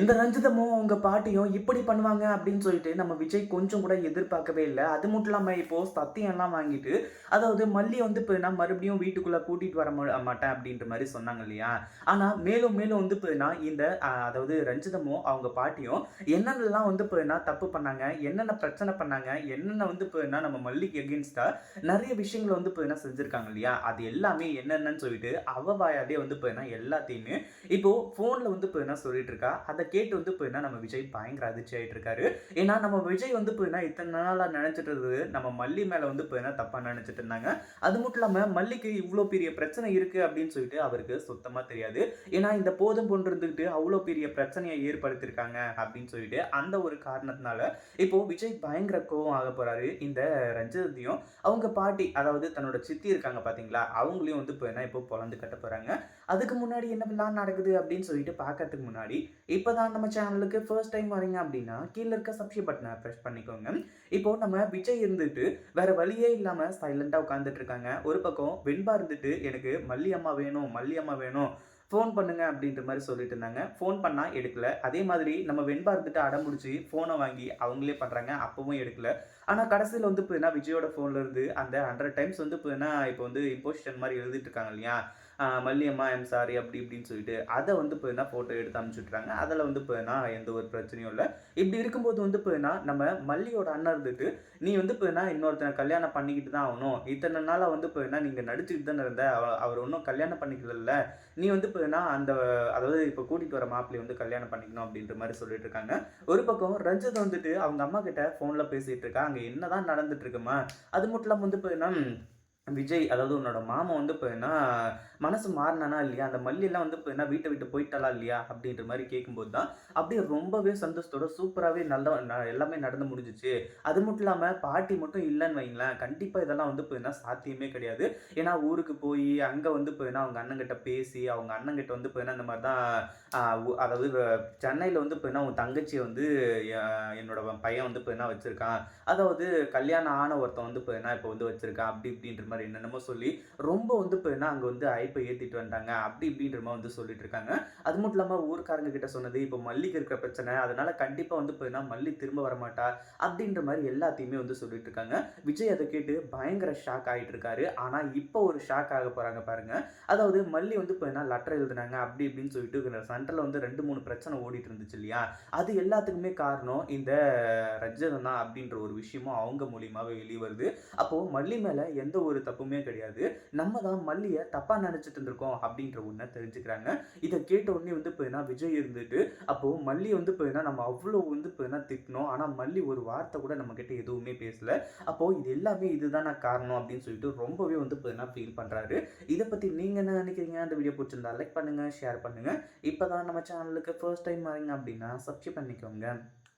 இந்த ரஞ்சிதமும் அவங்க பாட்டியும் இப்படி பண்ணுவாங்க அப்படின்னு சொல்லிட்டு நம்ம விஜய் கொஞ்சம் கூட எதிர்பார்க்கவே இல்லை. அது மட்டும் இல்லாமல் இப்போ சத்தியம்லாம் வாங்கிட்டு அதாவது மல்லி வந்து இப்போ நான் மறுபடியும் வீட்டுக்குள்ளே கூட்டிகிட்டு வர மாட்டேன் அப்படின்ற மாதிரி சொன்னாங்க இல்லையா? ஆனால் மேலும் மேலும் வந்து இப்போ இந்த அதாவது ரஞ்சிதமும் அவங்க பாட்டியும் என்னென்னலாம் வந்து இப்போ தப்பு பண்ணாங்க என்னென்ன பிரச்சனை பண்ணாங்க என்னென்ன வந்து இப்போ நம்ம மல்லிக்கு எகென்ஸ்டாக நிறைய விஷயங்களை வந்து இப்போ செஞ்சுருக்காங்க இல்லையா? அது எல்லாமே என்னென்னன்னு சொல்லிட்டு அவ வாயாலே வந்து இப்போ எல்லாத்தையுமே இப்போது ஃபோனில் வந்து இப்போ சொல்லிட்டு இருக்கா? அதை கேட்டு வந்து இப்போ என்ன நம்ம விஜய் பயங்கர அதிர்ச்சி ஆகிட்டு இருக்காரு ஏன்னா நம்ம விஜய் வந்து இப்போ என்ன இத்தனை நாளாக நினச்சிட்டு இருந்தது நம்ம மல்லி மேலே வந்து இப்போ என்ன தப்பாக நினச்சிட்டு இருந்தாங்க. அது மட்டும் இல்லாமல் மல்லிக்கு இவ்வளோ பெரிய பிரச்சனை இருக்குது அப்படின்னு சொல்லிட்டு அவருக்கு சுத்தமாக தெரியாது. ஏன்னா இந்த போதும் போன்று இருந்துக்கிட்டு அவ்வளோ பெரிய பிரச்சனையை ஏற்படுத்தியிருக்காங்க அப்படின்னு சொல்லிட்டு அந்த ஒரு காரணத்தினால இப்போ விஜய் பயங்கர கோவம் ஆக போகிறாரு இந்த ரஞ்சிதத்தையும் அவங்க பாட்டி அதாவது தன்னோட சித்தி இருக்காங்க பார்த்தீங்களா அவங்களையும் வந்து இப்போ என்ன இப்போ பொழந்து கட்ட போகிறாங்க அதுக்கு முன்னாடி என்ன நடக்குது அப்படின்னு சொல்லிட்டு பார்க்கறதுக்கு முன்னாடி இப்போ தான் நம்ம சேனலுக்கு ஃபர்ஸ்ட் டைம் வரீங்க அப்படின்னா கீழே இருக்க சப்ஸ்கிரைப் பட்டனை ப்ரெஸ் பண்ணிக்கோங்க. இப்போ நம்ம விஜய் இருந்துட்டு வேற வழியே இல்லாமல் சைலண்டாக உட்காந்துட்டு இருக்காங்க. ஒரு பக்கம் வெண்பா இருந்துட்டு எனக்கு மல்லி அம்மா வேணும் மல்லி அம்மா வேணும் ஃபோன் பண்ணுங்க அப்படின்ற மாதிரி சொல்லிட்டு இருந்தாங்க. ஃபோன் பண்ணால் எடுக்கல. அதே மாதிரி நம்ம வெண்பா இருந்துட்டு அடம்பிடிச்சி ஃபோனை வாங்கி அவங்களே பண்ணுறாங்க அப்பவும் எடுக்கல. ஆனால் கடைசியில் வந்து இப்போ விஜயோட ஃபோன்லேருந்து அந்த ஹண்ட்ரட் டைம்ஸ் வந்து இப்போ இப்போ வந்து இம்போசிஷன் மாதிரி எழுதிட்டு இருக்காங்க இல்லையா? மல்லியம்மா எம் சாரி அப்படி இப்படின்னு சொல்லிட்டு அதை வந்து இப்போ என்ன ஃபோட்டோ எடுத்து அனுப்பிச்சுட்றாங்க அதில் வந்து இப்போ என்ன எந்த ஒரு பிரச்சனையும் இல்லை. இப்படி இருக்கும்போது வந்து இப்போ என்ன நம்ம மல்லியோட அண்ணன் இருந்துட்டு நீ வந்து இப்போ என்ன இன்னொருத்தனை கல்யாணம் பண்ணிக்கிட்டு தான் ஆகணும். இத்தனை நாளாக வந்து இப்போ என்ன நீங்கள் நடிச்சுக்கிட்டு தானே இருந்த. அவர் ஒன்றும் கல்யாணம் பண்ணிக்கல நீ வந்து இப்போ என்ன அந்த அதாவது இப்போ கூட்டிகிட்டு வர மாப்பிள்ளை வந்து கல்யாணம் பண்ணிக்கணும் அப்படின்ற மாதிரி சொல்லிட்டு இருக்காங்க. ஒரு பக்கம் ரஞ்சித் வந்துட்டு அவங்க அம்மா கிட்ட ஃபோனில் பேசிகிட்டு இருக்கா. அங்கே என்னதான் நடந்துட்டு இருக்குமா? அது மட்டும் இல்லாமல் வந்து இப்போ என்ன விஜய் அதாவது உன்னோட மாமா வந்து இப்போ என்ன மனசு மாறினானா இல்லையா? அந்த மல்லியெல்லாம் வந்து இப்போ என்ன வீட்டை விட்டு போயிட்டாலா இல்லையா? அப்படின்ற மாதிரி கேட்கும்போது தான் அப்படியே ரொம்பவே சந்தோஷத்தோட சூப்பராகவே நல்லா ந- எல்லாமே நடந்து முடிஞ்சிச்சு. அது மட்டும் இல்லாமல் பாட்டி மட்டும் இல்லைன்னு வைங்களேன். கண்டிப்பாக இதெல்லாம் வந்து இப்போ என்ன சாத்தியமே கிடையாது. ஏன்னா ஊருக்கு போய் அங்கே வந்து இப்போ அவங்க அண்ணங்கிட்ட பேசி அவங்க அண்ணங்கிட்ட வந்து இப்போ அந்த இந்த மாதிரி தான் அதாவது சென்னையில் வந்து இப்போ என்ன உன் தங்கச்சி வந்து என்னோட பையன் வந்து இப்போ என்ன அதாவது கல்யாணம் ஆன ஒருத்தன் வந்து இப்போ என்ன இப்போ வந்து வச்சுருக்கான். அப்படி இப்படின்ற மாதிரி என்னென்னமோ சொல்லி ரொம்ப வந்து இப்போ என்ன அங்கே வந்து ஐப்பை ஏற்றிட்டு வந்தாங்க அப்படி இப்படின்ற மாதிரி வந்து சொல்லிட்டு இருக்காங்க. அது மட்டும் இல்லாமல் ஊர்க்காரங்க கிட்ட சொன்னது இப்போ மல்லிக்கு இருக்கிற பிரச்சனை அதனால கண்டிப்பாக வந்து இப்போ என்ன மல்லி திரும்ப வரமாட்டா அப்படின்ற மாதிரி எல்லாத்தையுமே வந்து சொல்லிட்டு இருக்காங்க. விஜய் அதை கேட்டு பயங்கர ஷாக் ஆகிட்டு இருக்காரு. ஆனால் இப்போ ஒரு ஷாக் ஆக போகிறாங்க பாருங்க. அதாவது மல்லி வந்து இப்போ என்ன லெட்டர் எழுதுனாங்க அப்படி இப்படின்னு சொல்லிட்டு சென்டரில் வந்து ரெண்டு மூணு பிரச்சனை ஓடிட்டு இருந்துச்சு இல்லையா? அது எல்லாத்துக்குமே காரணம் இந்த ரஜதனா அப்படின்ற ஒரு விஷயமும் அவங்க மூலியமாகவே வெளியே வருது அப்போ மல்லி மேலே எந்த ஒரு தப்புமே கிடையாது. நம்ம தான் மல்லியை தப்பாக நினச்சிட்டு இருந்திருக்கோம் அப்படின்ற ஒன்றை தெரிஞ்சுக்கிறாங்க. இதை கேட்ட உடனே வந்து இப்போ விஜய் இருந்துட்டு அப்போது மல்லி வந்து இப்போ நம்ம அவ்வளோ வந்து இப்போ திட்டணும் திட்டினோம் மல்லி ஒரு வார்த்தை கூட நம்மக்கிட்ட எதுவுமே பேசலை. அப்போது இது எல்லாமே இதுதான் நான் காரணம் அப்படின்னு சொல்லிட்டு ரொம்பவே வந்து இப்போ ஃபீல் பண்ணுறாரு இதை பற்றி நீங்கள் என்ன நினைக்கிறீங்க? அந்த வீடியோ பிடிச்சிருந்தா லைக் பண்ணுங்கள் ஷேர் பண்ணுங்கள் இப்போ தான் நம்ம சேனலுக்கு ஃபர்ஸ்ட் டைம் வரீங்க அப்படின்னா சப்ஸ்கிரைப் பண்ணிக்கோங்க.